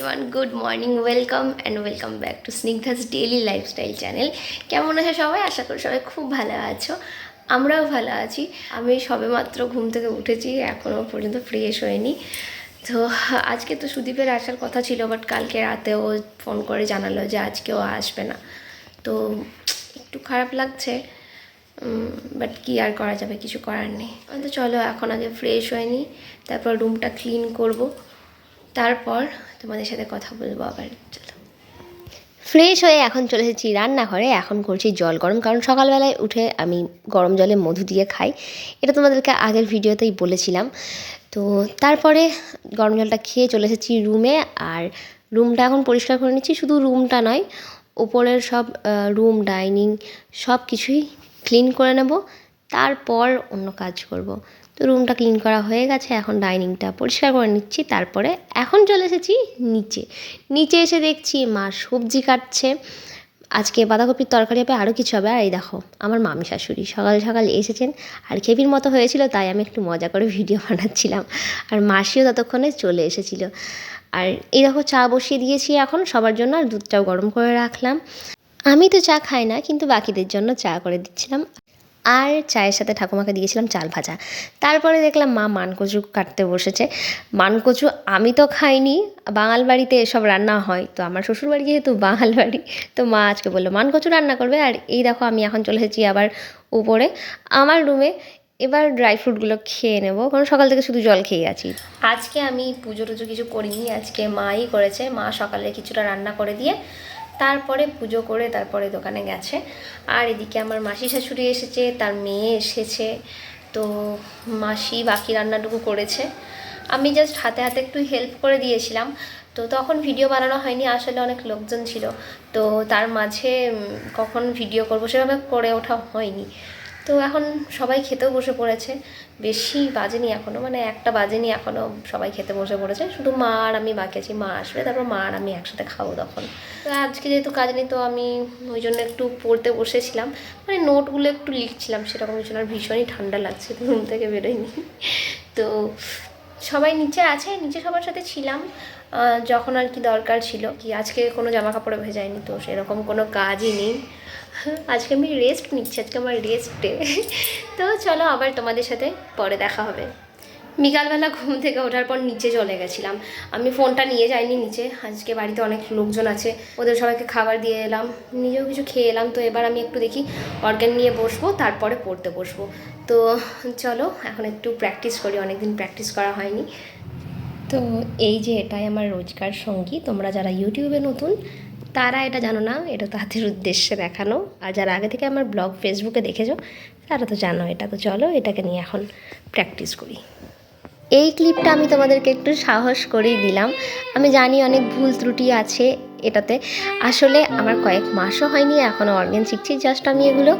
Everyone good morning welcome and welcome back to Snigdha's daily lifestyle channel কেমন আছে সবাই? আশা করি সবাই খুব ভালো আছো। আমরাও ভালো আছি। আমি সবেমাত্র ঘুম থেকে উঠেছি এখনও পর্যন্ত ফ্রেশ হয়নি তো আজকে তো সুদীপের আসার কথা ছিল বাট কালকে রাতে ও ফোন করে জানালো যে আজকে ও আসবে না। তো একটু খারাপ লাগছে বাট কি আর করা যাবে? কিছু করার নেই। তো চলো, এখন আগে ফ্রেশ হয়নি, তারপর রুমটা ক্লিন করব। তারপর তোমাদের সাথে কথা বলব আবার, চলো। ফ্রেশ হয়ে এখন চলে এসেছি রান্নাঘরে। এখন করছি জল গরম, কারণ সকালবেলায় উঠে আমি গরম জলে মধু দিয়ে খাই। এটা তোমাদেরকে আগের ভিডিওতেই বলেছিলাম। তো তারপরে গরম জলটা খেয়ে চলে এসেছি রুমে, আর রুমটা এখন পরিষ্কার করে নিচ্ছি। শুধু রুমটা নয়, ওপরের সব রুম, ডাইনিং সব কিছুই ক্লিন করে নেব। তারপর অন্য কাজ করব। তো রুমটা ক্লিন করা হয়ে গেছে, এখন ডাইনিংটা পরিষ্কার করে নিচ্ছি, তারপরে এখন চলে এসেছি নিচে। নিচে এসে দেখছি মা সবজি কাটছে, আজকে বাঁধাকপির তরকারি হবে, আরও কিছু হবে, আর এই দেখো আমার মামি শাশুড়ি সকাল সকাল এসেছেন, আর খেপির মতো হয়েছিল, তাই আমি একটু মজা করে ভিডিও বানাচ্ছিলাম, আর মাসিও ততক্ষণে চলে এসেছিল। আর এই দেখো চা বসিয়ে দিয়েছি এখন, সবার জন্য, আর দুধটাও গরম করে রাখলাম। আমি তো চা খাই না, কিন্তু বাকিদের জন্য চা করে দিচ্ছিলাম। আর চায়ের সাথে ঠাকুমাকে দিয়েছিলাম চাল ভাজা। তারপরে দেখলাম মা মানকচু কাটতে বসেছে। মানকচু আমি তো খাইনি, বাঙাল বাড়িতে এসব রান্না হয়। তো আমার শ্বশুরবাড়ি যেহেতু বাঙাল বাড়ি, তো মা আজকে বলল, মানকচু রান্না করবে? আর এই দেখো আমি এখন চলে এসেছি আবার উপরে। আমার রুমে এবার ড্রাই ফ্রুটগুলো খেয়ে নেব, কারণ সকাল থেকে শুধু জল খেয়ে আছি। আজকে আমি পুজো টুজো কিছু করিনি, আজকে মাই করেছে। মা সকালে কিছুটা রান্না করে দিয়ে তারপরে পুজো করে তারপরে দোকানে গেছে। আর এদিকে আমার মাসি শাশুড়ি এসেছে, তার মেয়ে এসেছে, তো মাসি বাকি রান্নাটুকু করেছে। আমি জাস্ট হাতে হাতে একটু হেল্প করে দিয়েছিলাম। তো তখন ভিডিও বানানো হয়নি, আসলে অনেক লোকজন ছিল। তো তার মাঝে কখন ভিডিও করব সেভাবে করে ওঠা হয়নি। তো এখন সবাই খেতেও বসে পড়েছে। বেশি বাজেনি এখনও মানে একটা বাজেনি এখনও সবাই খেতে বসে পড়েছে। শুধু মা আর আমি বাকি আছি, মা আসবে, তারপর মা আর আমি একসাথে খাব তখন। তো আজকে যেহেতু কাজ নেই, তো আমি ওই জন্য একটু পড়তে বসেছিলাম। মানে নোটগুলো একটু লিখছিলাম, সেরকম কিছু না ভীষণই ঠান্ডা লাগছে রুম থেকে বেরোয়নি। তো সবাই নিচে আছে, নিচে সবার সাথে ছিলাম। যখন আর কি দরকার ছিল কি, আজকে কোনো জামা কাপড়ে ভেজায়নি তো, সেরকম কোনো কাজই নেই। আজকে আমি রেস্ট নিচ্ছি, আজকে আমার রেস্ট ডে তো চলো আবার তোমাদের সাথে পরে দেখা হবে। বিকালবেলা ঘুম থেকে ওঠার পর নিচে চলে গেছিলাম। আমি ফোনটা নিয়ে যাইনি নিচে, আজকে বাড়িতে অনেক লোকজন আছে, ওদের সবাইকে খাবার দিয়ে এলাম, নিজেও কিছু খেয়ে এলাম। তো এবার আমি একটু দেখি অর্গান নিয়ে বসবো, তারপরে পড়তে বসবো। তো চলো, এখন একটু প্র্যাকটিস করি, অনেকদিন প্র্যাকটিস করা হয়নি। তো এই যে এটাই আমার রোজকার সঙ্গী, তোমরা যারা ইউটিউবে নতুন, তারা এটা জানো না, এটা তাদের উদ্দেশ্যে দেখানো। আর যারা আগে থেকে আমার ব্লগ ফেসবুকে দেখেছ, তারা তো জানো এটা। তো চলো এটাকে নিয়ে এখন প্র্যাকটিস করি। এই ক্লিপটা আমি তোমাদেরকে একটু সাহস করেই দিলাম। আমি জানি অনেক ভুল ত্রুটি আছে এটাতে। আসলে আমার কয়েক মাসও হয়নি এখনও অর্গ্যান শিখছি জাস্ট আমি এগুলো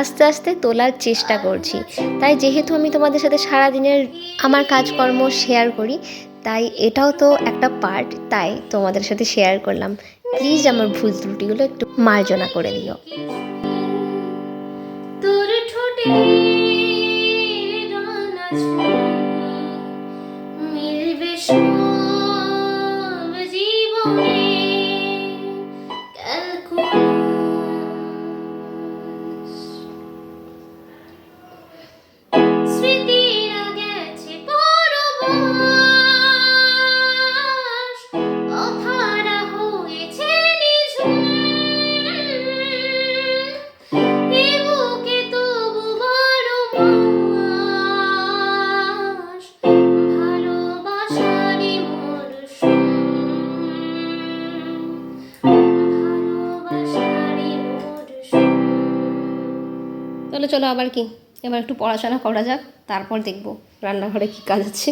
আস্তে আস্তে তোলার চেষ্টা করছি। তাই যেহেতু আমি তোমাদের সাথে সারাদিনের আমার কাজকর্ম শেয়ার করি তাই এটাও তো একটা পার্ট তাই তোমাদের সাথে শেয়ার করলাম। প্লিজ আমার ভুল ত্রুটিগুলো একটু মার্জনা করে দিও। তোর ঠোঁটে চলো চলো আবার কি? এবার একটু পড়াশোনা করা যাক, তারপর দেখব রান্নাঘরে কী কাজ আছে।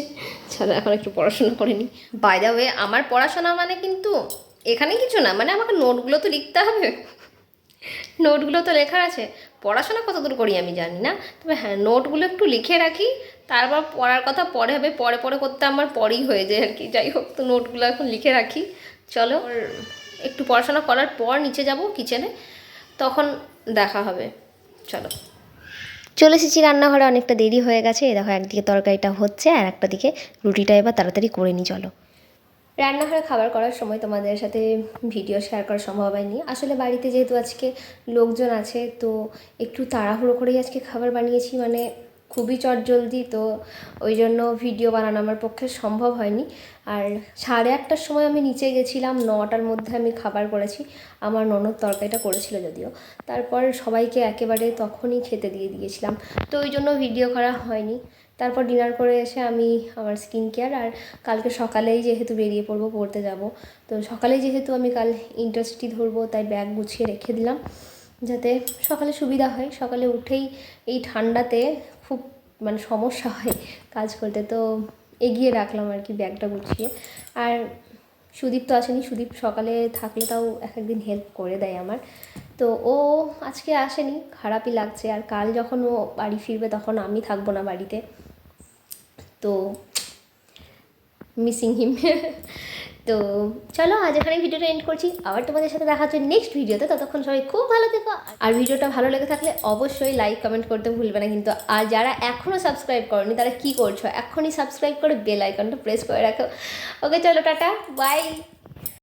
চলো এখন একটু পড়াশোনা করে নিই। বাই দ্য ওয়ে আমার পড়াশোনা মানে কিন্তু এখানে কিছু না মানে আমাকে নোটগুলো তো লিখতে হবে। নোটগুলো তো লেখা আছে। পড়াশোনা কতদূর করি আমি জানি না, তবে হ্যাঁ নোটগুলো একটু লিখে রাখি, তারপর পড়ার কথা পরে হবে, পরে পরে করতে আমার পরেই হয়ে যায় আর কি। যাই হোক, তো নোটগুলো এখন লিখে রাখি। চলো, একটু পড়াশোনা করার পর নিচে যাব কিচেনে তখন দেখা হবে। চলো। চলে এসেছি রান্নাঘরে, অনেকটা দেরি হয়ে গেছে। এই দেখো, একদিকে তরকারিটা হচ্ছে আর একটা দিকে রুটিটা এবার তাড়াতাড়ি করে নিই, চলো। রান্নাঘরে খাবার করার সময় তোমাদের সাথে ভিডিও শেয়ার করা সম্ভব হয়নি। আসলে বাড়িতে যেহেতু আজকে লোকজন আছে, তো একটু তাড়াহুড়ো করেই আজকে খাবার বানিয়েছি। মানে খুবই চটজলদি, তো ওই জন্য ভিডিও বানানো আমার পক্ষে সম্ভব হয়নি। আর সাড়ে আটটার সময় আমি নিচে গেছিলাম, নটার মধ্যে আমি খাবার করেছি। আমার ননদ তরকারিটা করেছিল যদিও। তারপর সবাইকে একেবারে তখনই খেতে দিয়ে দিয়েছিলাম। তো ওই জন্য ভিডিও করা হয়নি। তারপর ডিনার করে এসে আমি আমার স্কিন কেয়ার আর কালকে সকালেই যেহেতু বেরিয়ে পড়ব, পড়তে যাব। তো সকালেই যেহেতু আমি কাল ইন্টারসিটি ধরবো, তাই ব্যাগ গুছিয়ে রেখে দিলাম। যাতে সকালে সুবিধা হয়। সকালে উঠেই এই ঠান্ডাতে মানে সমস্যা হয় কাজ করতে, তো এগিয়ে রাখলাম আর কি ব্যাগটা গুছিয়ে। আর সুদীপ তো আসেনি, সুদীপ সকালে থাকলে তাও এক একদিন হেল্প করে দেয় আমার। তো ও আজকে আসেনি, খারাপই লাগছে। আর কাল যখন ও বাড়ি ফিরবে তখন আমি থাকব না বাড়িতে। তো মিসিং হিম তো চলো, আজ এখানে ভিডিওটা এন্ড করছি। আবার তোমাদের সাথে দেখা হচ্ছে নেক্সট ভিডিওতে ততক্ষণ সবাই খুব ভালো থেকো। আর ভিডিওটা ভালো লেগে থাকলে অবশ্যই লাইক কমেন্ট করতে ভুলবে না কিন্তু আর যারা এখনও সাবস্ক্রাইব করনি, তারা কি করছ? এখনই সাবস্ক্রাইব করে বেল আইকনটা প্রেস করে রাখো। ওকে চলো, টাটা। বাই